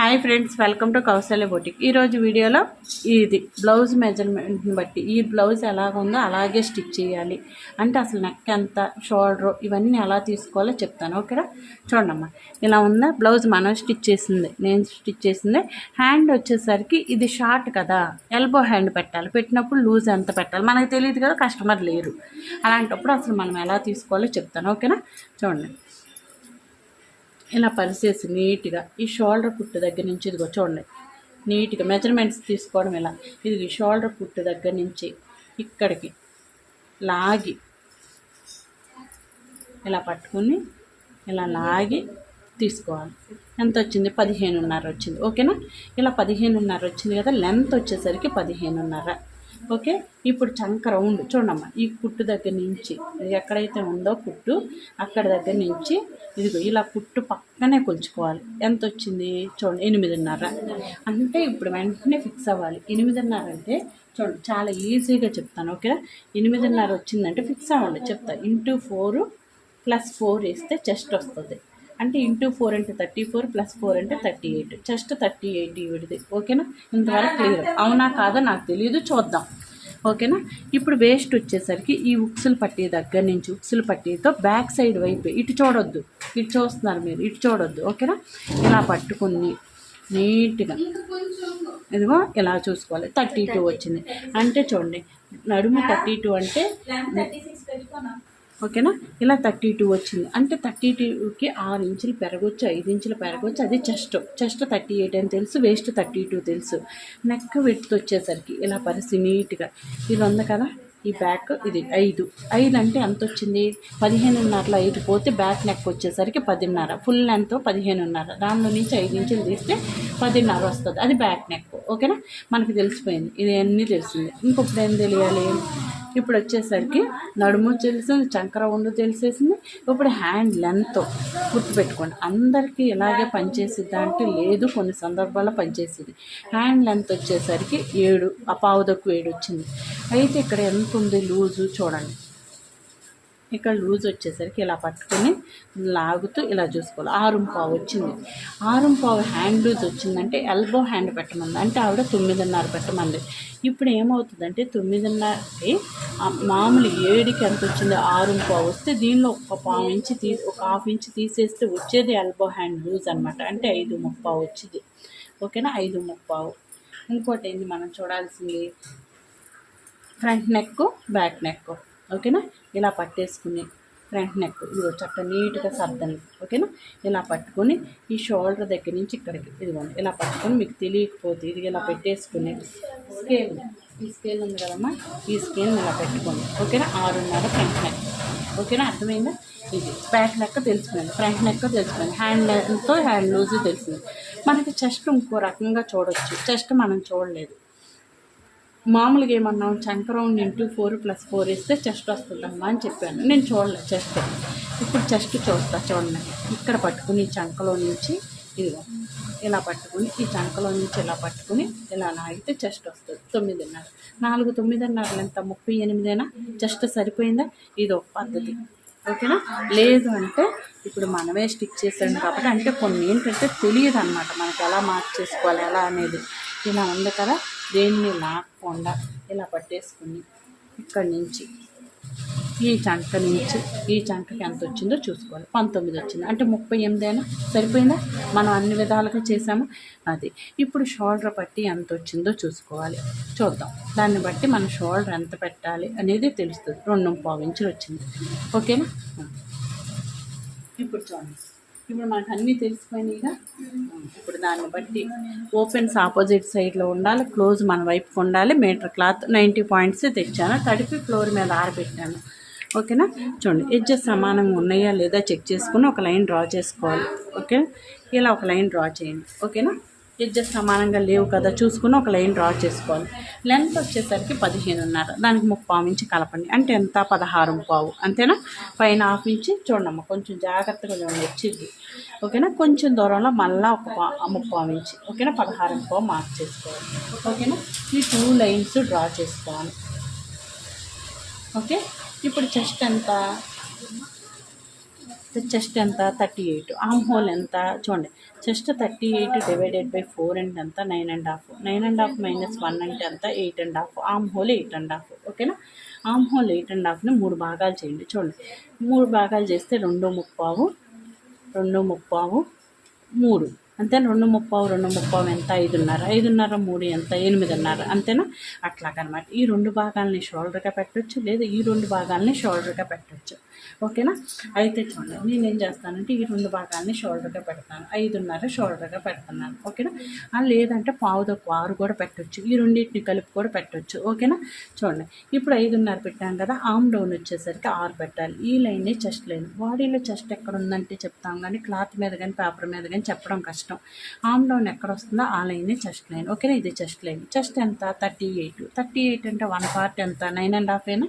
Hi friends welcome to Kausalya boutique. ఈరోజు వీడియోలో ఇది బ్లౌజ్ మెజర్మెంట్ని బట్టి ఈ బ్లౌజ్ ఎలాగుందో అలాగే స్టిచ్ చేయాలి. అంటే అసలు నెక్ ఎంత షోల్డర్ ఇవన్నీ ఎలా తీసుకోవాలో చెప్తాను ఓకేనా? చూడమ్మా ఇలా ఉందా? బ్లౌజ్ మనం స్టిచ్ చేసింది నేను స్టిచ్ చేసింది. హ్యాండ్ వచ్చేసరికి ఇది షార్ట్ కదా ఎల్బో హ్యాండ్ పెట్టాలి. పెట్టినప్పుడు లూజ్ ఎంత పెట్టాలి? మనకు తెలియదు కదా కస్టమర్ లేరు. అలాంటప్పుడు అసలు మనం ఎలా తీసుకోవాలో చెప్తాను ఓకేనా? చూడండి. ఇలా పరిసేసి నీట్గా ఈ షోల్డర్ కుట్టు దగ్గర నుంచి ఇదిగో చూడండి. నీట్గా మెజర్మెంట్స్ తీసుకోవడం ఇలా ఇది ఈ షోల్డర్ కుట్టు దగ్గర నుంచి ఇక్కడికి లాగి ఇలా పట్టుకుని ఇలా లాగి తీసుకోవాలి. ఎంత వచ్చింది? పదిహేనున్నర వచ్చింది. ఓకేనా? ఇలా పదిహేనున్నర వచ్చింది కదా? లెంత్ వచ్చేసరికి పదిహేనున్నర. ఓకే? ఇప్పుడు చంక రౌండ్. చూడమ్మా ఈ కుట్టు దగ్గర నుంచి ఎక్కడైతే ఉందో కుట్టు అక్కడ దగ్గర నుంచి ఇదిగో ఇలా కుట్టు పక్కనే కొలుచుకోవాలి. ఎంత వచ్చింది? చూడండి ఎనిమిదిన్నర. అంటే ఇప్పుడు వెంటనే ఫిక్స్ అవ్వాలి. ఎనిమిదిన్నర అంటే చూడండి చాలా ఈజీగా చెప్తాను ఓకేనా? ఎనిమిదిన్నర వచ్చిందంటే ఫిక్స్ అవ్వండి చెప్తా. ఇంటూ ఫోర్ ప్లస్ ఫోర్ వేస్తే చెస్ట్ వస్తుంది. అంటే ఇంటూ ఫోర్ అంటే థర్టీ ఫోర్ ప్లస్ ఫోర్ అంటే thirty eight just thirty eight ఈవిడిది ఓకేనా ఇంతవరకు క్లియర్ అవునా కాదో? నాకు తెలియదు చూద్దాం. ఓకేనా ఇప్పుడు వేస్ట్ వచ్చేసరికి ఈ ఉక్సులు పట్టీ దగ్గర నుంచి ఉక్సులు పట్టీతో బ్యాక్ సైడ్ వైపు ఇటు చూడొద్దు. ఇటు చూస్తున్నారు మీరు. ఇటు చూడొద్దు. ఓకేనా ఇలా పట్టుకుని నీట్గా ఇదిగో ఇలా చూసుకోవాలి. థర్టీ టూ వచ్చింది. అంటే చూడండి నడుము థర్టీ టూ అంటే ఓకేనా? ఇలా థర్టీ టూ వచ్చింది. అంటే థర్టీ టూకి ఆరు ఇంచులు పెరగొచ్చు ఐదు ఇంచులు పెరగొచ్చు. అది చెస్ట్. చెస్ట్ థర్టీ ఎయిట్ అని తెలుసు వేస్ట్ థర్టీ టూ తెలుసు. నెక్ విడ్త్ వచ్చేసరికి ఇలా పరిస్థితి నీట్గా. ఇది ఉంది కదా ఈ బ్యాక్ ఇది ఐదు. ఐదు అంటే ఎంత వచ్చింది? పదిహేనున్నరలో ఐదు పోతే బ్యాక్ నెక్ వచ్చేసరికి పదిన్నర. ఫుల్ లెంత్ పదిహేనున్నర. దానిలో నుంచి ఐదు ఇంచులు తీస్తే పదిన్నర వస్తుంది. అది బ్యాక్ నెక్. ఓకేనా? మనకి తెలిసిపోయింది. ఇది అన్నీ తెలిసింది? ఇంకొకటి ఏం తెలియాలి? ఇప్పుడు వచ్చేసరికి నడుము తెలిసింది చంకర ఉండు తెలిసేసింది. ఇప్పుడు హ్యాండ్ లెంత్ గుర్తుపెట్టుకోండి అందరికీ ఇలాగే పనిచేసిద్దా అంటే లేదు కొన్ని సందర్భాల్లో పనిచేసేది. హ్యాండ్ లెంత్ వచ్చేసరికి ఏడు ఆ పావుదక్కు ఏడు వచ్చింది అయితే ఇక్కడ ఎంత ఉంది లూజు చూడండి. ఇక్కడ లూజ్ వచ్చేసరికి ఇలా పట్టుకొని లాగుతూ ఇలా చూసుకోవాలి. ఆరుం పావు వచ్చింది. ఆరుం పావు హ్యాండ్ లూజ్ వచ్చిందంటే ఎల్బో హ్యాండ్ పెట్టమంది. అంటే ఆవిడ తొమ్మిదిన్నర పెట్టమంది. ఇప్పుడు ఏమవుతుందంటే తొమ్మిదిన్నరకి మామూలు ఏడుకి ఎంత వచ్చింది? ఆరుం పావు వస్తే దీనిలో ఒక పావు ఇంచి తీ ఒక హాఫ్ ఇంచ్ తీసేస్తే వచ్చేది ఎల్బో హ్యాండ్ లూజ్ అనమాట అంటే ఐదు ముప్పావు వచ్చింది. ఓకేనా? ఐదు ముప్పావు. ఇంకోటి ఏంది మనం చూడాల్సింది? ఫ్రంట్ నెక్ బ్యాక్ నెక్ ఓకేనా? ఇలా పట్టేసుకుని ఫ్రంట్ నెక్ ఇదిగో చక్క నీట్గా సర్దండి ఓకేనా? ఇలా పట్టుకొని ఈ షోల్డర్ దగ్గర నుంచి ఇక్కడికి ఇదిగోండి ఇలా పట్టుకొని మీకు తెలియకపోతే ఇది ఇలా పెట్టేసుకుని స్కేల్ ఈ స్కేల్ ఉంది కదమ్మా? ఈ స్కేల్ ఇలా పెట్టుకోండి ఓకేనా? ఆరున్నర ఫ్రంట్ నెక్ ఓకేనా? అర్థమైందా? ఇది బ్యాక్ నెక్ తెలిసిపోయింది ఫ్రంట్ నెక్ తెలిసిపోయింది హ్యాండ్ లెంత్తో హ్యాండ్ లూజ్ తెలిసింది. మనకి చెస్ట్ ఇంకో రకంగా చూడొచ్చు చెస్ట్ మనం చూడలేదు. మామూలుగా ఏమన్నాం చంకరౌండ్ ఇంటూ ఫోర్ ప్లస్ ఫోర్ ఇస్తే చెస్ట్ వస్తుందమ్మా అని చెప్పాను. నేను చూడలేదు చెస్ట్. ఇప్పుడు చెస్ట్ చూస్తా చూడండి. ఇక్కడ పట్టుకుని చంకలో నుంచి ఇదిగో ఇలా పట్టుకుని ఈ చంకలో నుంచి ఇలా పట్టుకుని ఇలా లాగితే చెస్ట్ వస్తుంది. తొమ్మిదిన్నర. నాలుగు తొమ్మిదిన్నరలు ఎంత? ముప్పై ఎనిమిదైనా? చెస్ట్ సరిపోయిందా? ఇది ఒక పద్ధతి. ఓకేనా? లేదు అంటే ఇప్పుడు మనమే స్టిక్ చేసాం కాబట్టి అంటే కొన్ని ఏంటంటే తెలియదు అనమాట మనకి ఎలా మార్క్ చేసుకోవాలి ఎలా అనేది. ఇలా ఉంది కదా? దేన్ని కొండ ఇలా పట్టేసుకుని ఇక్కడి నుంచి ఈ చంక నుంచి ఈ చంకకి ఎంత వచ్చిందో చూసుకోవాలి. పంతొమ్మిది వచ్చింది. అంటే ముప్పై ఎనిమిదేనా సరిపోయిందా? మనం అన్ని విధాలుగా చేసాము అది. ఇప్పుడు షోల్డర్ పట్టి ఎంత వచ్చిందో చూసుకోవాలి. చూద్దాం. దాన్ని బట్టి మన షోల్డర్ ఎంత పెట్టాలి అనేది తెలుస్తుంది. రెండు పావు ఇంచులు వచ్చింది. ఓకేనా? ఇప్పుడు చూడండి. ఇప్పుడు మనకు అన్నీ తెలిసిపోయినాయిగా ఇప్పుడు దాన్ని బట్టి ఓపెన్స్ ఆపోజిట్ సైడ్లో ఉండాలి క్లోజ్ మన వైపుకి ఉండాలి మీటర్ క్లాత్ నైంటీ పాయింట్స్ తెచ్చాను. తడిపి ఫ్లోర్ మీద ఆరబెట్టాను. ఓకేనా చూడండి ఎడ్జెస్ సమానంగా ఉన్నాయా లేదా చెక్ చేసుకుని ఒక లైన్ డ్రా చేసుకోవాలి. ఓకే ఇలా ఒక లైన్ డ్రా చేయండి. ఓకేనా ఎడ్జెస్ సమానంగా లేవు కదా చూసుకుని ఒక లైన్ డ్రా చేసుకోవాలి. లెంత్ వచ్చేసరికి పదిహేనున్నర. దానికి ముప్పావు ఇంచి కలపండి. అంటే ఎంత? పదహారు పావు అంతేనా? పైన హాఫ్ ఇంచి. చూడమ్మా కొంచెం జాగ్రత్తగా చూడండి వచ్చింది ఓకేనా? కొంచెం దూరంలో మళ్ళీ ఒక పా ముప్పావు ఇంచి. ఓకేనా? పదహారు పావు మార్క్ చేసుకోవాలి. ఓకేనా? ఈ టూ లైన్స్ డ్రా చేసుకోవాలి. ఓకే? ఇప్పుడు చెస్ట్ ఎంత? చెస్ట్ ఎంత? థర్టీ ఎయిట్ ఆమ్ హోల్ ఎంత? చూడండి. Chest thirty eight divided by four అంటే ఎంత? Nine and half nine and half minus one అంటే ఎంత? Eight and half armhole eight and half ఓకేనా ఆమ్ హోల్ ఎయిట్ అండ్ హాఫ్ని మూడు భాగాలు చేయండి. చూడండి. మూడు భాగాలు చేస్తే రెండు ముప్పావు రెండు ముప్పావు మూడు. అంతేనా? రెండు ముప్పావు రెండు ముప్పావు ఎంత? ఐదున్నర. ఐదున్నర మూడు ఎంత? ఎనిమిదిన్నర. అంతేనా? అట్లాగనమాట. ఈ రెండు భాగాలని షోల్డర్గా పెట్టచ్చు లేదా ఈ రెండు భాగాలని షోల్డర్గా పెట్టొచ్చు. ఓకేనా? అయితే చూడండి నేను ఏం చేస్తానంటే ఈ రెండు భాగాలని షోల్డర్గా పెడతాను. ఐదున్నర షోల్డర్గా పెడుతున్నాను. ఓకేనా? లేదంటే పావు ఆరు కూడా పెట్టచ్చు. ఈ రెండింటిని కలిపి కూడా పెట్టొచ్చు. ఓకేనా? చూడండి ఇప్పుడు ఐదున్నర పెట్టాం కదా ఆమ్ డౌన్ వచ్చేసరికి ఆరు పెట్టాలి. ఈ లైనే చెస్ట్ లైన్. బాడీలో చెస్ట్ ఎక్కడ ఉందంటే చెప్తాం కానీ క్లాత్ మీద కానీ పేపర్ మీద కానీ చెప్పడం కష్టం. ఆమ్ డౌన్ ఎక్కడ వస్తుందో ఆ లైన్ చెస్ట్ లైన్. ఓకేనా? ఇది చెస్ట్ లైన్. చెస్ట్ ఎంత? Thirty eight. థర్టీ ఎయిట్ అంటే వన్ పార్ట్ ఎంత? నైన్ అండ్ హాఫ్ అయినా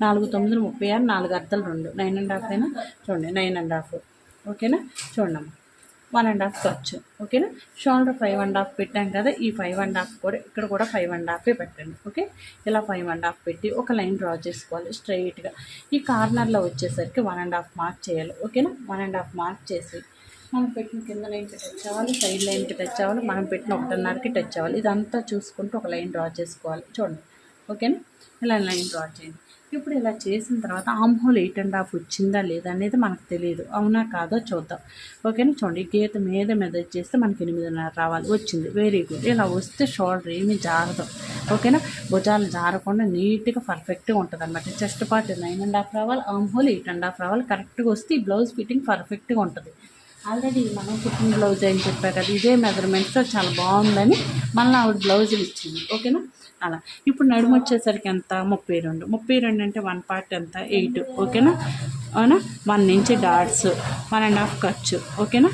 నాలుగు తొమ్మిది ముప్పై ఆరు నాలుగు అర్థలు రెండు. నైన్ అండ్ హాఫ్ అయినా? చూడండి నైన్ అండ్ హాఫ్ ఓకేనా చూడమ్మా వన్ అండ్ హాఫ్ ఖర్చు. ఓకేనా షోల్డర్ ఫైవ్ అండ్ హాఫ్ పెట్టాం కదా ఈ ఫైవ్ అండ్ హాఫ్ కూడా ఇక్కడ కూడా ఫైవ్ అండ్ హాఫే పెట్టండి. ఓకే ఇలా ఫైవ్ అండ్ హాఫ్ పెట్టి ఒక లైన్ డ్రా చేసుకోవాలి స్ట్రైట్గా ఈ కార్నర్లో వచ్చేసరికి వన్ అండ్ హాఫ్ మార్క్ చేయాలి. ఓకేనా వన్ అండ్ హాఫ్ మార్క్ చేసి మనం పెట్టిన కింద లైన్కి టచ్ అవ్వాలి సైడ్ లైన్కి టచ్ అవ్వాలి మనం పెట్టిన ఒకటిన్నరకి టచ్ అవ్వాలి. ఇదంతా చూసుకుంటూ ఒక లైన్ డ్రా చేసుకోవాలి. చూడండి. ఓకేనా ఇలా లైన్ డ్రా చేయండి. ఇప్పుడు ఇలా చేసిన తర్వాత ఆమ్హోల్ ఎయిట్ అండ్ హాఫ్ వచ్చిందా లేదా అనేది మనకు తెలియదు. అవునా కాదో చూద్దాం. ఓకేనా? చూడండి. గీత మీద మీద చేస్తే మనకి ఎనిమిదిన్నర రావాలి. వచ్చింది. వెరీ గుడ్ ఇలా వస్తే షోల్డర్ ఏమీ జారదు. ఓకేనా? భుజాలు జారకుండా నీట్గా పర్ఫెక్ట్గా ఉంటుంది అనమాట chest part nine and half రావాలి. ఆమ్హోల్ ఎయిట్ అండ్ హాఫ్ రావాలి. కరెక్ట్గా వస్తే ఈ బ్లౌజ్ ఫిట్టింగ్ పర్ఫెక్ట్గా ఉంటుంది. ఆల్రెడీ మనం కుట్టిన బ్లౌజ్ అని చెప్పా కదా ఇదే మెజర్మెంట్తో చాలా బాగుందని మళ్ళీ ఆవిడ బ్లౌజులు ఇచ్చింది. ఓకేనా అలా. ఇప్పుడు నడుము వచ్చేసరికి ఎంత? ముప్పై రెండు. ముప్పై రెండు అంటే వన్ పార్ట్ ఎంత? ఎయిట్ ఓకేనా అవునా? వన్ నుంచి డాట్స్ వన్ అండ్ హాఫ్ ఖర్చు ఓకేనా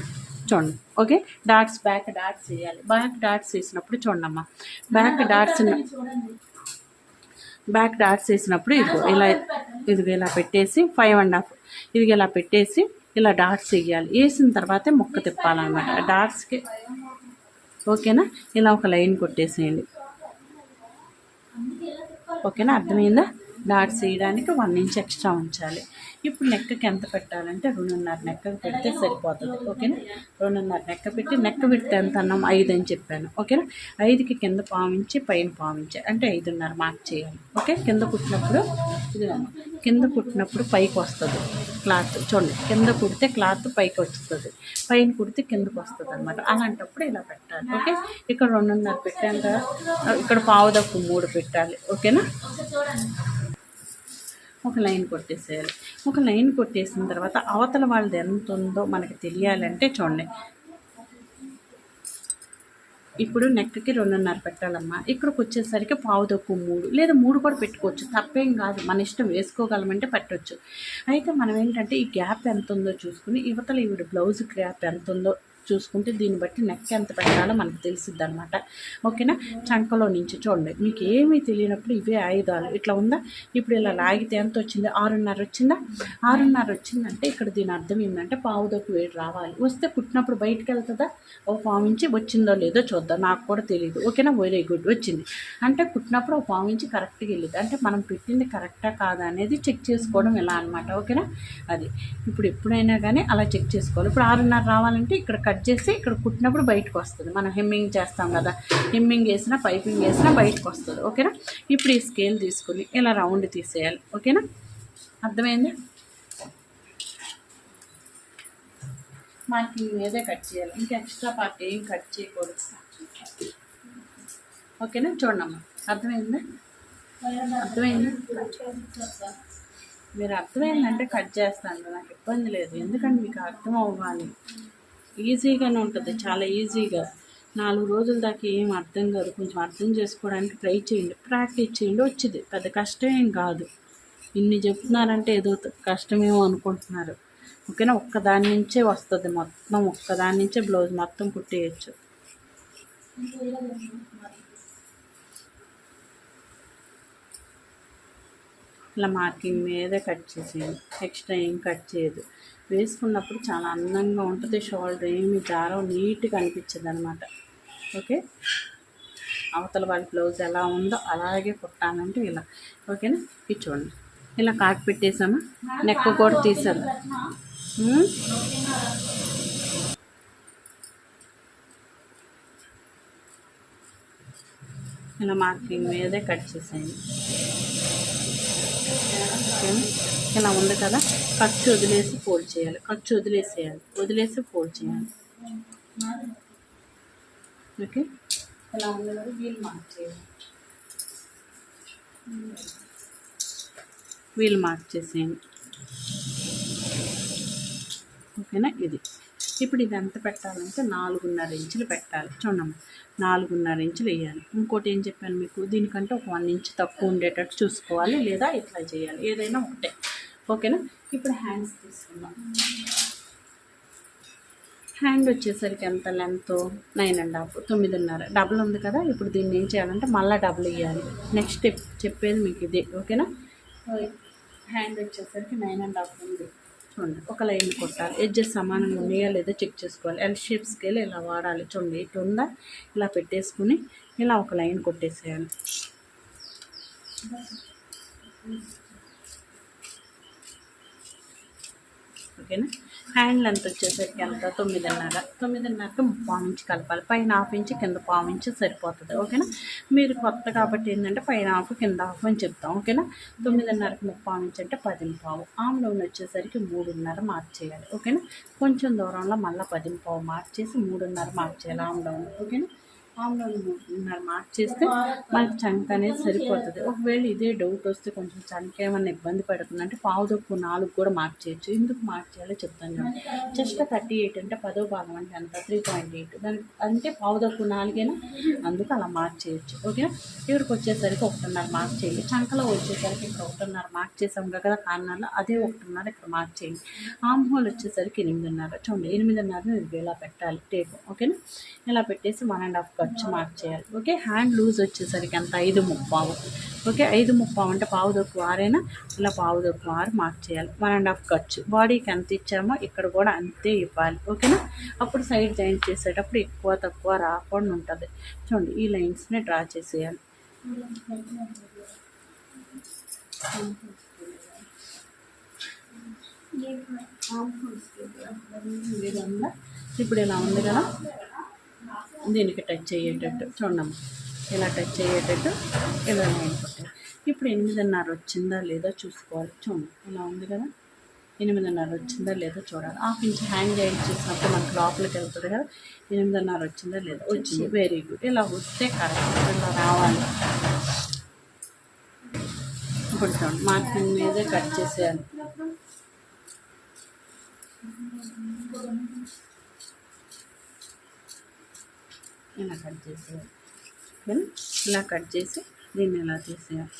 చూడండి. ఓకే డాట్స్ బ్యాక్ డాట్స్ వేయాలి. బ్యాక్ డాట్స్ వేసినప్పుడు చూడమ్మా. బ్యాక్ డాట్స్ బ్యాక్ డాట్స్ వేసినప్పుడు ఇదిగో ఇలా ఇదిగో ఇలా పెట్టేసి ఫైవ్ అండ్ హాఫ్ ఇది ఇలా పెట్టేసి ఇలా డాట్స్ వేయాలి. వేసిన తర్వాతే మొక్క తిప్పాలన్నమాట. డాట్స్కి ఓకేనా? ఇలా ఒక లైన్ కొట్టేసేయండి. ఓకేనా? అర్థమైందా? డాట్స్ వేయడానికి వన్ ఇంచ్ ఎక్స్ట్రా ఉంచాలి. ఇప్పుడు నెక్కకి ఎంత పెట్టాలంటే రెండున్నర నెక్కకి పెడితే సరిపోతుంది. ఓకేనా? రెండున్నర నెక్క పెట్టి నెక్క పెడితే ఎంత అన్నాం? ఐదు అని చెప్పాను. ఓకేనా? ఐదుకి కింద పావించి పైన పావించి అంటే ఐదున్నర మార్క్ చేయాలి. ఓకే? కింద కుట్టినప్పుడు ఇది కింద కుట్టినప్పుడు పైకి వస్తుంది క్లాత్. చూడండి. కింద కుడితే క్లాత్ పైకి వస్తుంది. పైన కుడితే కిందకు వస్తుంది అనమాట అలాంటప్పుడు ఇలా పెట్టాలి. ఓకే? ఇక్కడ రెండున్నర పెట్టాను కదా. ఇక్కడ పావుదప్పు మూడు పెట్టాలి. ఓకేనా? ఒక లైన్ కొట్టేసేయాలి. ఒక లైన్ కొట్టేసిన తర్వాత అవతల వాళ్ళది ఎంత ఉందో మనకి తెలియాలంటే చూడండి. ఇప్పుడు నెక్కి రెండున్నర పెట్టాలమ్మా. ఇక్కడికి వచ్చేసరికి పావు తక్కువ మూడు. లేదా మూడు కూడా పెట్టుకోవచ్చు. తప్పేం కాదు. మన ఇష్టం వేసుకోగలమంటే పెట్టవచ్చు అయితే మనం ఏంటంటే ఈ గ్యాప్ ఎంత ఉందో చూసుకుని ఇవతల ఈవిడ బ్లౌజ్ గ్యాప్ ఎంత ఉందో చూసుకుంటే దీన్ని బట్టి నెక్ ఎంత పెట్టాలో మనకు తెలిసిద్ది అనమాట ఓకేనా? చంకలో నుంచి చూడండి. మీకు ఏమీ తెలియనప్పుడు ఇవే ఆయుధాలు. ఇట్లా ఉందా? ఇప్పుడు ఇలా లాగితే ఎంత వచ్చింది? ఆరున్నర వచ్చిందా? ఆరున్నర వచ్చిందంటే ఇక్కడ దీని అర్థం ఏంటంటే పావుదోకు వేడి రావాలి. వస్తే పుట్టినప్పుడు బయటకు వెళ్తుందా? ఓ పావు నుంచి వచ్చిందో లేదో చూద్దాం. నాకు కూడా తెలియదు ఓకేనా? Very good. వచ్చింది. అంటే పుట్టినప్పుడు ఓ పావు నుంచి కరెక్ట్గా వెళ్ళింది. అంటే మనం పెట్టింది కరెక్టా కాదా అనేది చెక్ చేసుకోవడం ఇలా అనమాట ఓకేనా? అది. ఇప్పుడు ఎప్పుడైనా కానీ అలా చెక్ చేసుకోవాలి. ఇప్పుడు ఆరున్నర రావాలంటే ఇక్కడ కట్ చేసి ఇక్కడ కుట్టినప్పుడు బయటకు వస్తుంది. మనం హెమ్మింగ్ చేస్తాం కదా హెమ్మింగ్ వేసినా పైపింగ్ వేసినా బయటకు వస్తుంది. ఓకేనా? ఇప్పుడు ఈ స్కేల్ తీసుకుని ఇలా రౌండ్ తీసేయాలి. ఓకేనా? అర్థమైంది? మనకి మీదే కట్ చేయాలి. ఇంకా ఎక్స్ట్రా పార్ట్ ఏం కట్ చేయకూడదు. ఓకేనా? చూడమ్మా అర్థమైందా? అర్థమైంది? మీరు అర్థమైందంటే కట్ చేస్తాను. నాకు ఇబ్బంది లేదు. ఎందుకంటే మీకు అర్థం అవ్వాలి. ఈజీగానే ఉంటుంది చాలా ఈజీగా. నాలుగు రోజుల దాకా ఏం అర్థం కాదు కొంచెం అర్థం చేసుకోవడానికి ట్రై చేయండి ప్రాక్టీస్ చేయండి వచ్చింది. పెద్ద కష్టం ఏం కాదు. ఇన్ని చెప్తున్నారంటే ఏదో కష్టమేమో అనుకుంటున్నారు. ఓకేనా? ఒక్కదాని నుంచే వస్తుంది మొత్తం ఒక్కదాని నుంచే బ్లౌజ్ మొత్తం కుట్టేయచ్చు. ఇలా మార్కింగ్ మీదే కట్ చేసేయండి ఎక్స్ట్రా ఏం కట్ చేయదు. వేసుకున్నప్పుడు చాలా అందంగా ఉంటుంది. షోల్డర్ ఏమి దారం నీట్గా అనిపించదు అనమాట ఓకే? అవతల వాళ్ళ బ్లౌజ్ ఎలా ఉందో అలాగే కుట్టాలంటే ఇలా. ఓకేనా? ఇది చూడండి. ఇలా కాకి పెట్టేసామా? నెక్ కూడా తీసాము ఇలా మార్కింగ్ మీదే కట్ చేసేయండి. ఓకేనా ఇలా ఉంది కదా. ఖర్చు వదిలేసి ఫోల్డ్ చేయాలి. ఖర్చు వదిలేసేయాలి. వదిలేసి ఫోల్డ్ చేయాలి. ఓకే? ఇలా ఉంది కదా వీల్ మార్క్ చేయాలి వీల్ మార్క్ చేసేయండి. ఓకేనా? ఇది. ఇప్పుడు ఇది ఎంత పెట్టాలంటే నాలుగున్నర ఇంచులు పెట్టాలి. చూడండి నాలుగున్నర ఇంచులు వేయాలి. ఇంకోటి ఏం చెప్పాను మీకు? దీనికంటే ఒక వన్ ఇంచ్ తక్కువ ఉండేటట్టు చూసుకోవాలి లేదా ఇట్లా చేయాలి. ఏదైనా ఒకటే. ఓకేనా? ఇప్పుడు హ్యాండ్స్ తీసుకుందాం. హ్యాండ్ వచ్చేసరికి ఎంత లెంత్? నైన్ అండ్ హాఫ్ తొమ్మిదిన్నర. డబుల్ ఉంది కదా ఇప్పుడు దీన్ని ఏం చేయాలంటే మళ్ళీ డబుల్ ఇవ్వాలి నెక్స్ట్ స్టెప్ చెప్పేది మీకు ఇదే. ఓకేనా? హ్యాండ్ వచ్చేసరికి నైన్ అండ్ హాఫ్ ఉంది. చూడండి ఒక లైన్ కొట్టాలి. ఎడ్జెస్ సమానంగా ఉన్నాయా లేదా చెక్ చేసుకోవాలి. ఎల్ షేప్ స్కేల్ ఇలా వాడాలి చూడండి ఇటు ఉందా? ఇలా పెట్టేసుకుని ఇలా ఒక లైన్ కొట్టేసేయాలి. ఓకేనా? హ్యాండ్ లెంత్ వచ్చేసరికి ఎంత? తొమ్మిదిన్నర. తొమ్మిదిన్నరకి పావు ఇంచు కలపాలి. పైన హాఫ్ ఇంచు కింద పావు ఇంచు సరిపోతుంది. ఓకేనా? మీరు కొత్త కాబట్టి ఏంటంటే పైన హాఫ్ కింద హాఫ్ అని చెప్తాం. ఓకేనా? తొమ్మిదిన్నరకి ముప్పావు ఇంచు అంటే పదింపావు. ఆమ్లోన్ వచ్చేసరికి మూడున్నర మార్చేయాలి ఓకేనా? కొంచెం దూరంలో మళ్ళీ పదింపావు మార్చేసి మూడున్నర మార్చేయాలి ఆమ్లోన్ ఓకేనా? ఆమ్లోన్ మూడున్నర మార్చేస్తే మనకి చంక అనేది సరిపోతుంది. ఒకవేళ ఇదే డౌట్ వస్తే కొంచెం చంక ఏమన్నా ఇబ్బంది పడుతుందంటే పావు దొక్కు నాలుగు కూడా మార్చేయచ్చు ఎందుకు మార్చేయాలో చెప్తాను జస్ట్ థర్టీ ఎయిట్ అంటే పదో భాగం అంటే అంత త్రీ పాయింట్ ఎయిట్ దానికి అంటే పావు దొక్కు నాలుగైనా అందుకు అలా మార్చేయొచ్చు ఓకే ఎవరికి వచ్చేసరికి ఒకటిన్నర మార్క్ చేయండి. చంకలో వచ్చేసరికి ఇక్కడ ఒకటిన్నర మార్క్ చేసాం కదా కార్నర్లో అదే ఒకటిన్నర ఇక్కడ మార్క్ చేయండి. ఆమ్ హోల్ వచ్చేసరికి ఎనిమిదిన్నర. చూడండి ఎనిమిదిన్నర ఇది ఇలా పెట్టాలి. టేపు ఓకేనా ఇలా పెట్టేసి వన్ అండ్ హాఫ్ ఖర్చు మార్క్ చేయాలి. ఓకే? హ్యాండ్ లూజ్ వచ్చేసరికి ఎంత? ఐదు ముప్పావు. ఓకే? ఐదు ముప్పావు అంటే పావు దొక్కు ఆరైనా ఇలా పావు దొక్కు ఆరు మార్క్ చేయాలి. వన్ అండ్ హాఫ్ ఖర్చు. బాడీకి ఎంత ఇచ్చామో ఇక్కడ కూడా అంతే ఇవ్వాలి. ఓకేనా? అప్పుడు సైడ్ జాయింట్ చేసేటప్పుడు ఎక్కువ తక్కువ రాకుండా ఉంటుంది. చూడండి ఈ లైన్స్ని డ్రా చేసేయాలి. ఇప్పుడు ఇలా ఉంది కదా? దీనికి టచ్ అయ్యేటట్టు. చూడమ్మా ఇలా టచ్ అయ్యేటట్టు ఇలా లైన్ కొట్టాలి. ఇప్పుడు ఎనిమిదిన్నర వచ్చిందా లేదా చూసుకోవాలి. చూడండి. ఇలా ఉంది కదా. ఎనిమిదిన్నర వచ్చిందా లేదా చూడాలి. హాఫ్ ఇంచ్ హ్యాంగ్ జాయింట్ చేసినప్పుడు మనకు లోపలికి వెళ్తుంది కదా. ఎనిమిదిన్నర వచ్చిందా లేదా? వచ్చింది. వెరీ గుడ్ ఇలా వస్తే కరెక్ట్ ఇలా రావాలి. ఇప్పుడు చూడండి. మార్కింగ్ మీదే కట్ చేసేయాలి. ఇలా కట్ చేసేయాలి. ఓకేనా ఇలా కట్ చేసి దీన్ని ఇలా తీసేయాలి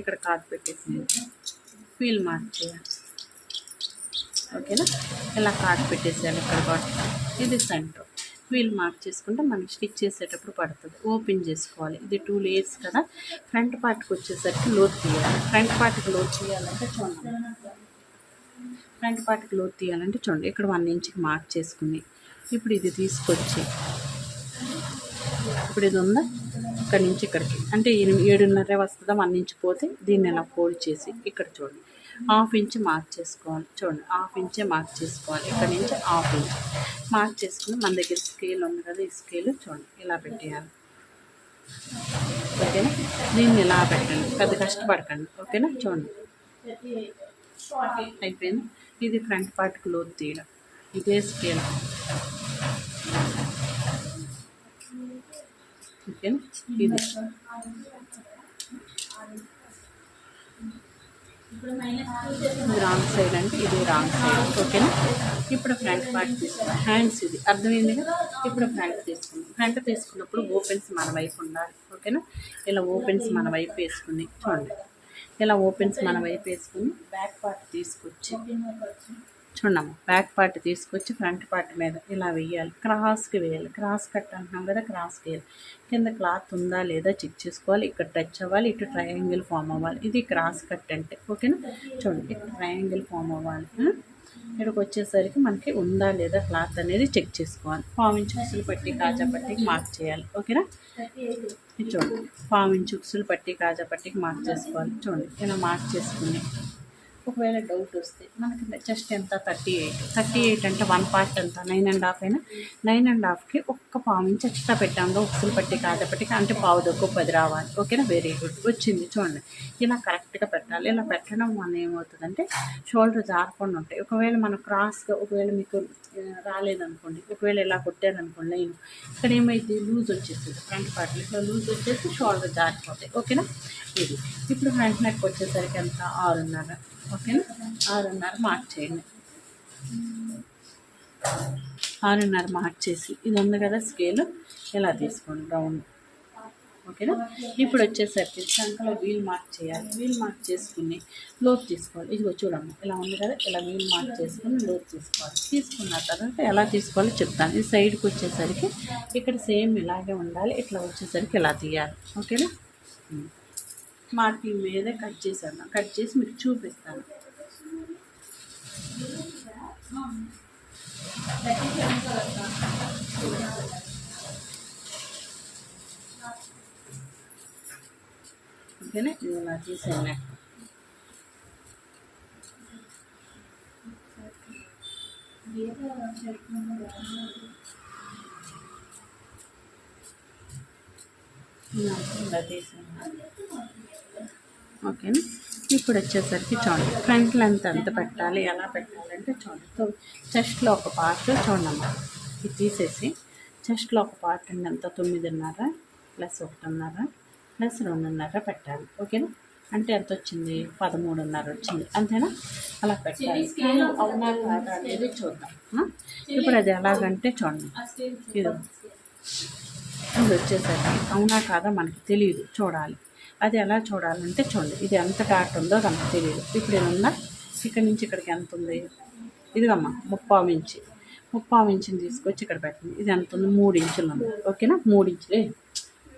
ఇక్కడ కార్డ్ పెట్టేసి ఫీల్ మార్క్ చేయాలి. ఓకేనా ఇలా కార్డ్ పెట్టేసేయాలి ఇక్కడ కూడా ఇది సెంటర్ వీల్ మార్క్ చేసుకుంటే మనకి స్టిచ్ చేసేటప్పుడు పడుతుంది. ఓపెన్ చేసుకోవాలి. ఇది టూ లేయర్స్ కదా. ఫ్రంట్ పార్ట్కి వచ్చేసరికి లోడ్ తీయాలి. ఫ్రంట్ పార్ట్కి లోడ్ చేయాలంటే చూడండి. ఫ్రంట్ పార్ట్ క్లోత్ తీయాలంటే చూడండి ఇక్కడ వన్ ఇంచ్కి మార్క్ చేసుకుని ఇప్పుడు ఇది తీసుకొచ్చి ఇప్పుడు ఇది ఉందా? ఇక్కడ నుంచి ఇక్కడికి. అంటే ఎనిమిది ఏడున్నర వస్తుందా? వన్ ఇంచ్ పోతే దీన్ని ఇలా ఫోల్డ్ చేసి ఇక్కడ చూడండి. హాఫ్ ఇంచ్ మార్క్ చేసుకోవాలి. చూడండి హాఫ్ ఇంచే మార్క్ చేసుకోవాలి. ఇక్కడ నుంచి హాఫ్ ఇంచ్ మార్క్ చేసుకుని మన దగ్గర స్కేల్ ఉంది కదా ఈ స్కేల్ చూడండి ఇలా పెట్టేయాలి. ఓకేనా? దీన్ని ఇలా పెట్టండి. పెద్ద కష్టపడకండి. ఓకేనా? చూడండి. అయిపోయింది? ఇది ఫ్రంట్ పార్ట్ క్లోత్ తీయడం ఇదే స్కేల్. ఇది. ఇది రాంగ్ సైడ్ అంటే ఇది రాంగ్ సైడ్. ఓకేనా ఇప్పుడు ఫ్రంట్ పార్ట్ తీసుకున్నాం హ్యాండ్స్ ఇది. అర్థమైంది కదా ఇప్పుడు ఫ్రంట్ తీసుకున్నాం ఫ్రంట్ తీసుకున్నప్పుడు ఓపెన్స్ మన వైపు ఉండాలి. ఓకేనా? ఇలా ఓపెన్స్ మన వైపు వేసుకుని చూడండి. ఇలా ఓపెన్స్ మన వైపు వేసుకుని బ్యాక్ పార్ట్ తీసుకొచ్చి చూడమ్మా బ్యాక్ పార్ట్ తీసుకొచ్చి ఫ్రంట్ పార్ట్ మీద ఇలా వేయాలి. క్రాస్కి వేయాలి. క్రాస్ కట్ అంటున్నాం కదా క్రాస్కి వేయాలి. కింద క్లాత్ ఉందా లేదా చెక్ చేసుకోవాలి. ఇక్కడ టచ్ అవ్వాలి ఇటు ట్రయాంగిల్ ఫామ్ అవ్వాలి. ఇది క్రాస్ కట్ అంటే ఓకేనా చూడండి ట్రయాంగిల్ ఫామ్ అవ్వాలి? ఇక్కడికి వచ్చేసరికి మనకి ఉందా లేదా క్లాత్ అనేది చెక్ చేసుకోవాలి. పావు ఇంచు ఉక్సులు పట్టి కాజా పట్టికి మార్క్ చేయాలి. ఓకేనా? చూడండి. పావు ఇంచు ఉక్సులు పట్టి కాజా పట్టికి మార్క్ చేసుకోవాలి. చూడండి. ఇలా మార్క్ చేసుకుని ఒకవేళ డౌట్ వస్తే మనకి జస్ట్ ఎంత? థర్టీ ఎయిట్ థర్టీ ఎయిట్ అంటే వన్ పార్ట్ ఎంత? నైన్ అండ్ హాఫ్ అయినా? నైన్ అండ్ హాఫ్కి ఒక్క పావు ఇంచ్ ఎక్స్ట్రా పెట్టాము ఉక్సులు పట్టి కాదపట్టి అంటే పావు దొక్కు పది రావాలి. ఓకేనా వెరీ గుడ్ వచ్చింది చూడండి. ఇలా కరెక్ట్గా పెట్టాలి. ఇలా పెట్టడం వల్ల ఏమవుతుందంటే షోల్డర్ జారకుండా ఉంటాయి. ఒకవేళ మనం క్రాస్గా ఒకవేళ మీకు రాలేదనుకోండి ఒకవేళ ఇలా కొట్టారనుకోండి నేను ఇక్కడ ఏమైతే లూజ్ వచ్చేస్తుంది. ఫ్రంట్ పార్ట్ ఇట్లా లూజ్ వచ్చేసి షోల్డర్ జారిపోతాయి. ఓకేనా ఇది. ఇప్పుడు ఫ్రంట్ నెక్ వచ్చేసరికి ఎంత? ఆరున్నర. ఓకేనా? ఆరున్నర మార్క్ చేయండి. ఆరున్నర మార్క్ చేసి ఇది ఉంది కదా స్కేల్ ఇలా తీసుకోండి రౌండ్. ఓకేనా? ఇప్పుడు వచ్చేసరికి చంకలో వీల్ మార్క్ చేయాలి. వీల్ మార్క్ చేసుకుని లోతు తీసుకోవాలి. ఇదిగో చూడమ్మ ఇలా ఉంది కదా ఇలా వీల్ మార్క్ చేసుకుని లోతు తీసుకోవాలి. తీసుకున్న తర్వాత ఎలా తీసుకోవాలో చెప్తాను. ఈ సైడ్కి వచ్చేసరికి ఇక్కడ సేమ్ ఇలాగే ఉండాలి. ఇట్లా వచ్చేసరికి ఇలా తీయాలి. ఓకేనా? మార్కింగ్ మీదే కట్ చేశాను. కట్ చేసి మీకు చూపిస్తాను. ఓకేనా? ఇది ఇలా చేశాను ఇలా తీసాను ఓకేనా ఇప్పుడు వచ్చేసరికి చూడండి ఫ్రంట్ లెంత్ ఎంత పెట్టాలి ఎలా పెట్టాలంటే చూడండి సో చెస్ట్లో ఒక పార్ట్ చూడమ్మా ఇది తీసేసి చెస్ట్లో ఒక పార్ట్ అండి. ఎంత తొమ్మిదిన్నర ప్లస్ ఒకటిన్నర ప్లస్ రెండున్నర పెట్టాలి. ఓకేనా అంటే ఎంత వచ్చింది? పదమూడున్నర వచ్చింది. అంతేనా? అలా పెట్టాలి. అవునా కాదా. అనేది చూద్దాం? ఇప్పుడు అది ఎలాగంటే చూడండి. ఇది ఇది వచ్చేసరికి అవునా కాదా మనకి తెలియదు చూడాలి. అది ఎలా చూడాలంటే చూడండి. ఇది ఎంత డాట్ ఉందో మనకు తెలియదు. ఇప్పుడు ఏమన్నా ఉందా? ఇక్కడి నుంచి ఇక్కడికి ఎంత ఉంది? ఇదిగమ్మా ముప్పావు ఇంచి. ముప్పావు ఇంచుని తీసుకొచ్చి ఇక్కడ పెట్టండి. ఇది ఎంత ఉంది? మూడు ఇంచులు ఉంది. ఓకేనా? మూడు ఇంచులే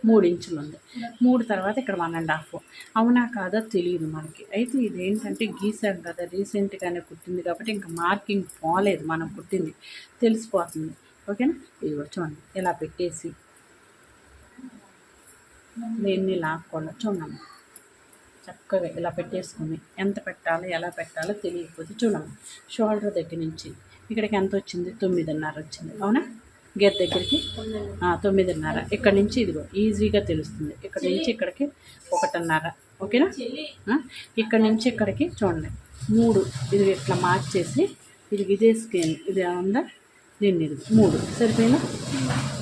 మూడు ఇంచులు ఉంది. మూడు తర్వాత ఇక్కడ వన్ అండ్ హాఫ్. అవునా కాదో తెలియదు మనకి. అయితే ఇది ఏంటంటే గీసాం కదా రీసెంట్గానే కుట్టింది కాబట్టి ఇంకా మార్కింగ్ పోలేదు. మనం కుట్టింది తెలిసిపోతుంది. ఓకేనా? ఇది కూడా చూడండి. ఇలా పెట్టేసి దీన్ని లాక్కోవాలి చూడండి. చక్కగా ఇలా పెట్టేసుకుని ఎంత పెట్టాలో ఎలా పెట్టాలో తెలియకపోతే చూడండి. షోల్డర్ దగ్గర నుంచి ఇక్కడికి ఎంత వచ్చింది? తొమ్మిదిన్నర వచ్చింది. అవునా? గేర్ దగ్గరికి? తొమ్మిదిన్నర. ఇక్కడ నుంచి ఇదిగో ఈజీగా తెలుస్తుంది. ఇక్కడ నుంచి ఇక్కడికి ఒకటిన్నర. ఓకేనా? ఇక్కడ నుంచి ఇక్కడికి చూడండి. మూడు. ఇది ఇట్లా మార్చేసి ఇది ఇదే స్కేన్ ఇది ఉందా? దీన్ని ఇది మూడు. సరిపోయినా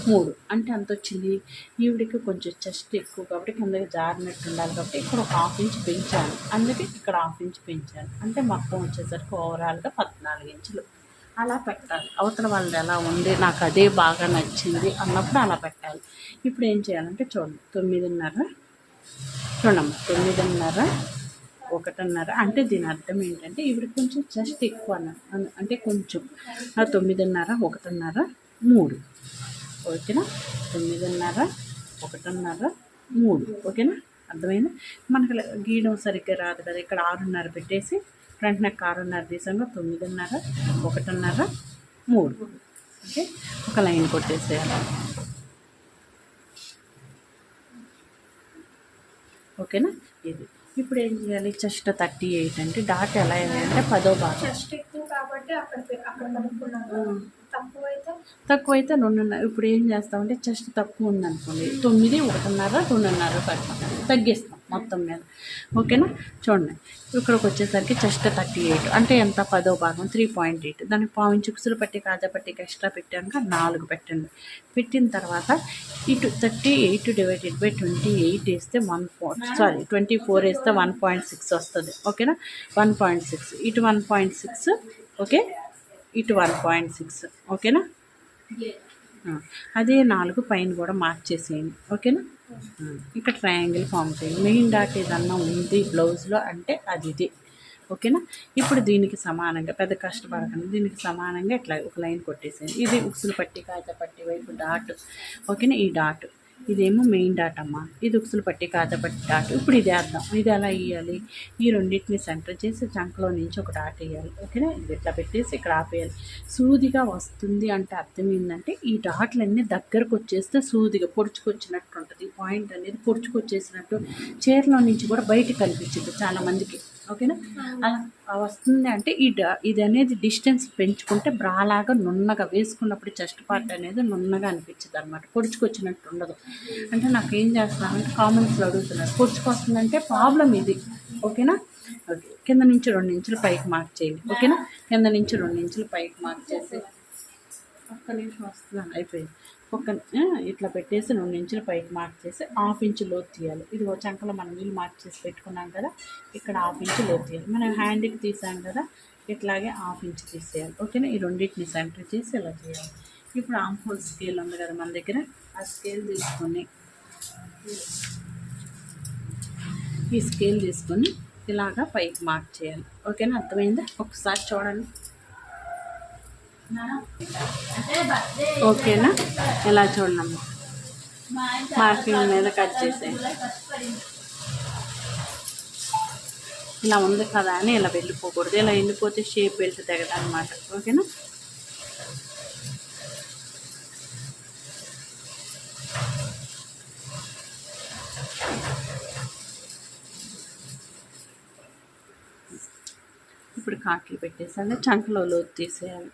మూడు. అంటే అంత వచ్చింది ఈవిడికి కొంచెం చెస్ట్ ఎక్కువ కాబట్టి కిందకి జారినట్టు ఉండాలి కాబట్టి ఇక్కడ ఒక హాఫ్ ఇంచ్ పెంచాను. అందుకే ఇక్కడ హాఫ్ ఇంచ్ పెంచాను. అంటే మొత్తం వచ్చేసరికి ఓవరాల్గా పద్నాలుగు ఇంచులు. అలా పెట్టాలి. అవతల వాళ్ళది ఎలా ఉంది? నాకు అదే బాగా నచ్చింది అన్నప్పుడు అలా పెట్టాలి. ఇప్పుడు ఏం చేయాలంటే చూడండి. తొమ్మిదిన్నర. చూడమ్మా తొమ్మిదిన్నర ఒకటిన్నర. అంటే దీని అర్థం ఏంటంటే ఇవి కొంచెం జస్ట్ ఎక్కువ అన్న అంటే కొంచెం. ఆ తొమ్మిదిన్నర ఒకటిన్నర మూడు. ఓకేనా? తొమ్మిదిన్నర ఒకటిన్నర మూడు. ఓకేనా? అర్థమైందా? మనకి గీయడం సరిగ్గా రాదు కదా ఇక్కడ ఆరున్నర పెట్టేసి ఫ్రంట్ నెక్ ఆరున్నర తీసాము తొమ్మిదిన్నర ఒకటిన్నర మూడు. ఓకే? ఒక లైన్ కొట్టేసేయాలి. ఓకేనా? ఇది. ఇప్పుడు ఏం చేయాలి? చెస్ట్ థర్టీ ఎయిట్ అంటే డాట్ ఎలా అంటే పదో భాగం. చెస్ట్ ఎక్కువ కాబట్టి అక్కడ అక్కడ తక్కువ తక్కువ అయితే రెండున్నర ఇప్పుడు ఏం చేస్తామంటే చెస్ట్ తక్కువ ఉందనుకోండి తొమ్మిది ఒకటిన్నర రెండున్నర పెడతాం. తగ్గిస్తాం మొత్తం మీద. ఓకేనా? చూడండి. ఇక్కడికి వచ్చేసరికి చెస్ట్ థర్టీ ఎయిట్ అంటే ఎంత? పదో భాగం త్రీ పాయింట్ ఎయిట్ దానికి పావు చిక్సులు పట్టి కాజా పట్టి ఎక్స్ట్రా పెట్టాక నాలుగు పెట్టండి. పెట్టిన తర్వాత ఇటు thirty eight divided by twenty eight వేస్తే one four sorry twenty four వేస్తే వన్ పాయింట్ సిక్స్ వస్తుంది. ఓకేనా? వన్ పాయింట్ సిక్స్ ఇటు వన్ పాయింట్ సిక్స్ ఓకే? ఇటు వన్ పాయింట్ సిక్స్ ఓకేనా? అదే నాలుగు పైన కూడా మార్క్ చేసేయండి ఓకేనా? ఇక్కడ ట్రయాంగిల్ ఫామ్ చేయండి. మెయిన్ డాట్ ఏదన్నా ఉంది బ్లౌజ్లో అంటే అది ఇది ఓకేనా? ఇప్పుడు దీనికి సమానంగా పెద్ద కష్టపడకండి దీనికి సమానంగా ఇట్లా ఒక లైన్ కొట్టేసేయండి. ఇది ఉక్సులు పట్టి కాజా పట్టి వైపు డాట్ ఓకేనా? ఈ డాట్. ఇదేమో మెయిన్ డాట్ అమ్మ. ఇది ఉక్సులు పట్టి కాదబట్టి డాట్ ఇప్పుడు ఇది వేద్దాం ఇది ఎలా వేయాలి ఈ రెండింటిని సెంటర్ చేసి చంకలో నుంచి ఒక డాట్ వేయాలి ఓకేనా? ఇది ఇట్లా పెట్టేసి ఇక్కడ ఆపేయాలి. సూదిగా వస్తుంది అంటే అర్థం ఏంటంటే ఈ డాట్లన్నీ దగ్గరకు వచ్చేస్తే సూదిగా పొడుచుకొచ్చినట్టు ఉంటుంది పాయింట్ అనేది పొడుచుకొచ్చేసినట్టు చీరలో నుంచి కూడా బయటకు కనిపించింది చాలామందికి. ఓకేనా? అలా వస్తుంది అంటే ఈ డ- ఇది అనేది డిస్టెన్స్ పెంచుకుంటే బ్రాలాగా నున్నగా వేసుకున్నప్పుడు చెస్ట్ పార్ట్ అనేది నున్నగా అనిపించింది అనమాట పొడుచుకొచ్చినట్టు ఉండదు. అంటే నాకు ఏం చేస్తున్నానంటే కామెంట్స్లో అడుగుతున్నారు. పొడుచుకొస్తుందంటే ప్రాబ్లం ఇది. ఓకేనా? ఓకే. కింద నుంచి రెండు ఇంచులు పైకి మార్క్ చేయండి. ఓకేనా? కింద నుంచి రెండు ఇంచులు పైకి మార్క్ చేసి ఒక్క నిమిషం వస్తున్నాను అయిపోయింది. పక్కన ఇట్లా పెట్టేసి రెండు ఇంచులు పైకి మార్క్ చేసి హాఫ్ ఇంచు లోతు తీయాలి. ఇది ఒక చంకలో మనం నీళ్ళు మార్క్ చేసి పెట్టుకున్నాం కదా ఇక్కడ హాఫ్ ఇంచు లోతు తీయాలి. మనం హ్యాండ్కి తీసాం కదా ఇట్లాగే హాఫ్ ఇంచు తీసేయాలి. ఓకేనా ఈ రెండింటిని సెంటర్ చేసి ఇలా చేయాలి. ఇప్పుడు ఆమ్ హోల్ స్కేల్ ఉంది కదా మన దగ్గర ఆ స్కేల్ తీసుకొని ఈ స్కేల్ తీసుకొని ఇలాగా పైకి మార్క్ చేయాలి ఓకేనా అర్థమైందా? ఒకసారి చూడండి. ఓకేనా? ఇలా చూడమ్మా మార్కింగ్ మీద కట్ చేసేయండి ఇలా ఉంది కదా అని ఇలా వెళ్ళిపోకూడదు. ఇలా వెళ్ళిపోతే షేప్ వెళ్తే తెగదనమాట ఓకేనా? ఇప్పుడు కాట్లు పెట్టేసాను చంకలో లోతు తీసేయాలి.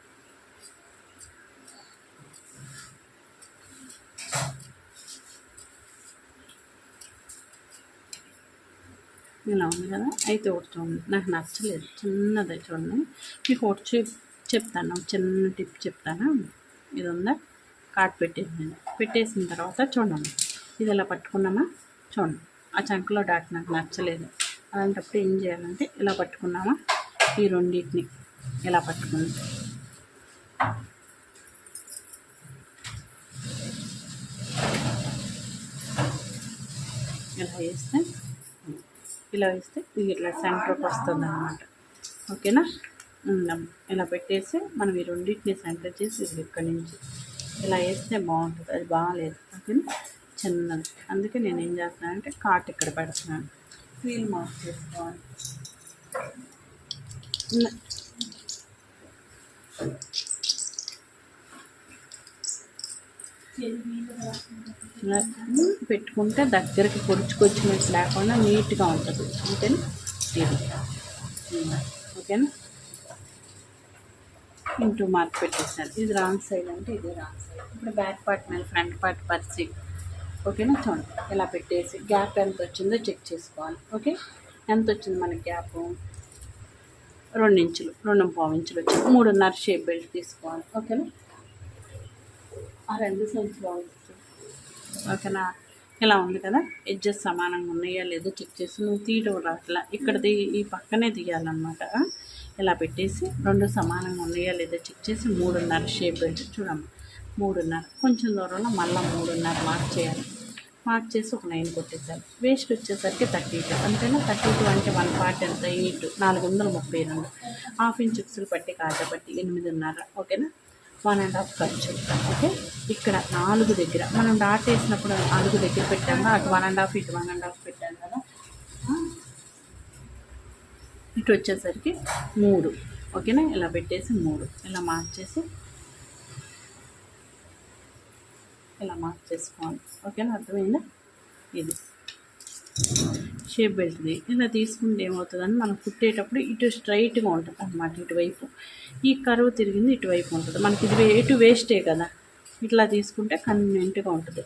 ఇలా ఉంది కదా? అయితే ఒకటి చూడండి. నాకు నచ్చలేదు. చిన్నది చూడండి. మీకు ఒకటి చెప్తాను. చిన్న టిప్ చెప్తాను. ఇది ఉందా? కాట్ పెట్టేసింది. పెట్టేసిన తర్వాత చూడండి. ఇది ఇలా పట్టుకున్నామా? చూడండి. ఆ చంకలో డాట్ నాకు నచ్చలేదు. అలాంటప్పుడు ఏం చేయాలంటే ఇలా పట్టుకున్నామా? ఈ రెండింటిని ఇలా పట్టుకుంది. ఇలా వేస్తే ఇలా వేస్తే ఇది ఇట్లా సెంటర్కి వస్తుంది అనమాట ఓకేనా? ఇలా పెట్టేసి మనం ఈ రెండింటిని సెంటర్ చేసి ఇక్కడి నుంచి ఇలా వేస్తే బాగుంటుంది. అది బాగాలేదు. ఓకేనా? చిన్నది. అందుకే నేను ఏం చేస్తున్నానంటే కాట్ ఇక్కడ పెడుతున్నాను. వీల్ మార్క్ చేసుకోవాలి ఇలా పెట్టుకుంటే దగ్గరికి పొడుచుకొచ్చినట్టు లేకుండా నీట్గా ఉంటుంది. అంతేనా? ఇది. ఓకేనా? ఇంటూ మార్క్ పెట్టేసాను ఇది రాంగ్ సైడ్ అంటే ఇది రాంగ్ సైడ్. ఇప్పుడు బ్యాక్ పార్ట్ మీద ఫ్రంట్ పార్ట్ పరిచి. ఓకేనా? చూడండి. ఇలా పెట్టేసి గ్యాప్ ఎంత వచ్చిందో చెక్ చేసుకోవాలి. ఓకే? ఎంత వచ్చింది మన గ్యాప్? రెండు ఇంచులు రెండు పావు ఇంచులు వచ్చింది. మూడున్నర షేప్ బెల్ట్ తీసుకోవాలి. ఓకేనా? ఆ రెండు సైజ్ బాగుంటుంది ఓకేనా? ఇలా ఉంది కదా? ఎడ్జెస్ సమానంగా ఉన్నాయా లేదో చెక్ చేసి నువ్వు తీయడం రాట్లా ఇక్కడ తీ- ఈ పక్కనే తీయాలన్నమాట. ఇలా పెట్టేసి రెండు సమానంగా ఉన్నాయా లేదో చెక్ చేసి మూడున్నర షేప్ పెట్టి చూడమ్మ. మూడున్నర. కొంచెం దూరంలో మళ్ళీ మూడున్నర మార్క్ చేయాలి. మార్క్ చేసి ఒక నైన్ కొట్టేసారు వేస్ట్ వచ్చేసరికి థర్టీ టూ అంతేనా? థర్టీ టూ అంటే వన్ పార్ట్ ఎంత? ఎయిట్ నాలుగు వందల ముప్పై రెండు. హాఫ్ ఇంచ్ ఉక్సులు పట్టి కాజా పట్టి ఎనిమిదిన్నర. ఓకేనా? వన్ అండ్ హాఫ్ ఖర్చు ఓకే ఇక్కడ నాలుగు దగ్గర మనం డాట్ వేసినప్పుడు నాలుగు దగ్గర పెట్టాము అటు వన్ అండ్ హాఫ్ ఇటు వన్ అండ్ హాఫ్ పెట్టాం కదా. ఇటు వచ్చేసరికి మూడు ఓకేనా? ఇలా పెట్టేసి మూడు ఇలా మార్చేసి ఇలా మార్క్ చేసుకోవాలి ఓకేనా? అర్థమైందా? ఇది. షేప్ వెళ్తుంది ఇలా తీసుకుంటే ఏమవుతుందని మనం కుట్టేటప్పుడు ఇటు స్ట్రైట్గా ఉంటుంది అనమాట ఇటువైపు. ఈ కరువు తిరిగింది ఇటువైపు ఉంటుంది. మనకి ఇది వే- ఇటు వేస్టే కదా. ఇట్లా తీసుకుంటే కన్వీనియంట్గా ఉంటుంది.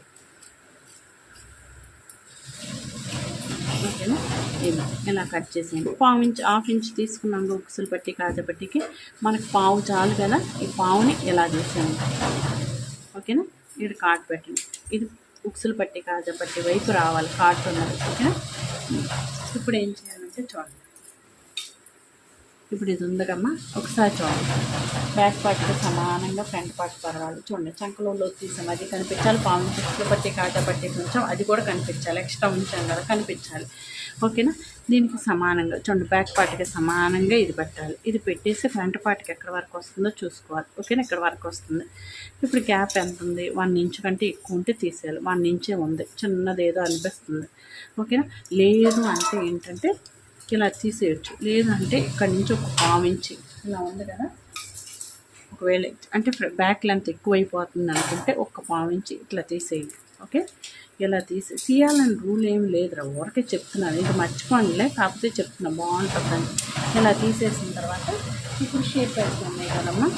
ఓకేనా? ఇలా ఇలా కట్ చేసేయండి. పావు ఇంచ్ హాఫ్ ఇంచ్ తీసుకున్నాం ఉక్సులు పట్టి కాజపట్టికి మనకు పావు చాలు కదా. ఈ పావుని ఇలా చేసేయండి ఓకేనా? ఇది కాట్ పెట్టండి. ఇది ఉక్సులు పట్టి కాజపట్టి వైపు రావాలి కాట్ ఉన్నది ఓకేనా? ఇప్పుడు ఏం చేయాలంటే చూడండి. ఇప్పుడు ఇది ఉందగమ్మా ఒకసారి చూడండి. బ్యాక్ పార్ట్తో సమానంగా ఫ్రంట్ పార్ట్ పర్వాలి చూడండి చంకలో తీసాం అది కనిపించాలి. పాము చుట్టూ పట్టి కాట పట్టి కొంచెం అది కూడా కనిపించాలి. ఎక్స్ట్రా ఉంచాం కదా కనిపించాలి. ఓకేనా దీనికి సమానంగా చూడండి బ్యాక్ పార్ట్కి సమానంగా ఇది పెట్టాలి. ఇది పెట్టేసి ఫ్రంట్ పార్ట్కి ఎక్కడ వరకు వస్తుందో చూసుకోవాలి. ఓకేనా ఇక్కడ వరకు వస్తుంది. ఇప్పుడు గ్యాప్ ఎంత ఉంది? వన్ ఇంచ్ కంటే ఎక్కువ ఉంటే తీసేయాలి. వన్ ఇంచే ఉంది. చిన్నది ఏదో అనిపిస్తుంది ఓకేనా లేదు అంటే ఏంటంటే ఇలా తీసేయచ్చు. లేదంటే ఇక్కడ నుంచి ఒక పావు ఇంచి. ఇలా ఉంది కదా? ఒకవేళ అంటే బ్యాక్ లెంత్ ఎక్కువైపోతుంది అనుకుంటే ఒక పావు ఇంచి ఇట్లా తీసేయండి. ఓకే? ఇలా తీసి తీయాలని రూల్ ఏం లేదురా. ఊరికే చెప్తున్నాను. ఇంకా మర్చిపోండిలే. కాకపోతే చెప్తున్నా. బాగుంటుందని ఇలా తీసేసిన తర్వాత ఇప్పుడు షేప్ వేస్తున్నాయి కదమ్మా?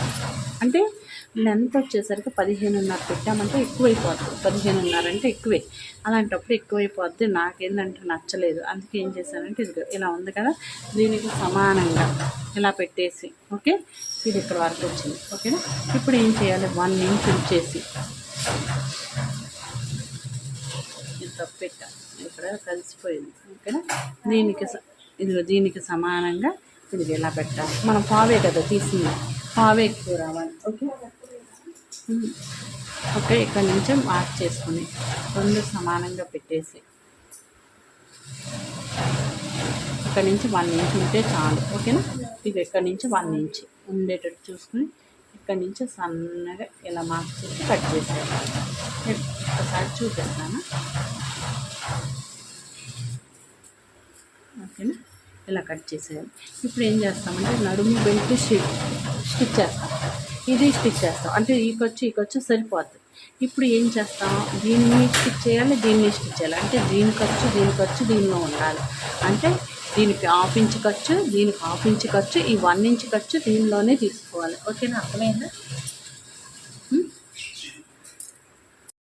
అంటే లెంత్ వచ్చేసరికి పదిహేనున్నర పెట్టామంటే ఎక్కువైపోతుంది పదిహేనున్నర అంటే ఎక్కువే. అలాంటప్పుడు ఎక్కువైపోద్ది. నాకేంటంటే నచ్చలేదు. అందుకే ఏం చేశానంటే ఇది ఇలా ఉంది కదా దీనికి సమానంగా ఇలా పెట్టేసి ఓకే? ఇది ఇక్కడ వరకు వచ్చింది. ఓకేనా? ఇప్పుడు ఏం చేయాలి? వన్ ఇంచ్ ఇచ్చేసి ఇది తప్పు పెట్టా. ఇక్కడ కలిసిపోయింది. ఓకేనా? దీనికి స- ఇదిగో దీనికి సమానంగా ఇది ఎలా పెట్టాలి. మనం పావే కదా తీసింది. పావే ఎక్కువ రావాలి ఓకే? ఓకే ఇక్కడ నుంచి మార్క్ చేసుకుని రెండు సమానంగా పెట్టేసి ఇక్కడ నుంచి వన్ ఇంచ్ ఉంటే చాలు ఓకేనా? ఇది ఇక్కడ నుంచి వన్ ఇంచ్ ఉండేటట్టు చూసుకుని ఇక్కడ నుంచి సన్నగా ఇలా మార్క్ చేసి కట్ చేసేయాలి. ఒకసారి చూపిస్తాను ఓకేనా? ఇలా కట్ చేసేయాలి ఇప్పుడు ఏం చేస్తామంటే నడుము బెల్ట్ స్టిచ్ స్టిచ్ చేస్తాం. ఇది స్టిచ్ చేస్తాం. అంటే ఈ ఖర్చు ఈ ఖర్చు సరిపోతుంది ఇప్పుడు ఏం చేస్తాం? దీన్ని స్టిచ్ చేయాలి దీన్ని స్టిచ్ చేయాలి. అంటే దీని ఖర్చు దీని ఖర్చు దీనిలో ఉండాలి. అంటే దీనికి హాఫ్ ఇంచ్ ఖర్చు దీనికి హాఫ్ ఇంచ్ ఖర్చు ఈ వన్ ఇంచ్ ఖర్చు దీనిలోనే తీసుకోవాలి. ఓకేనా? అర్థమైందా?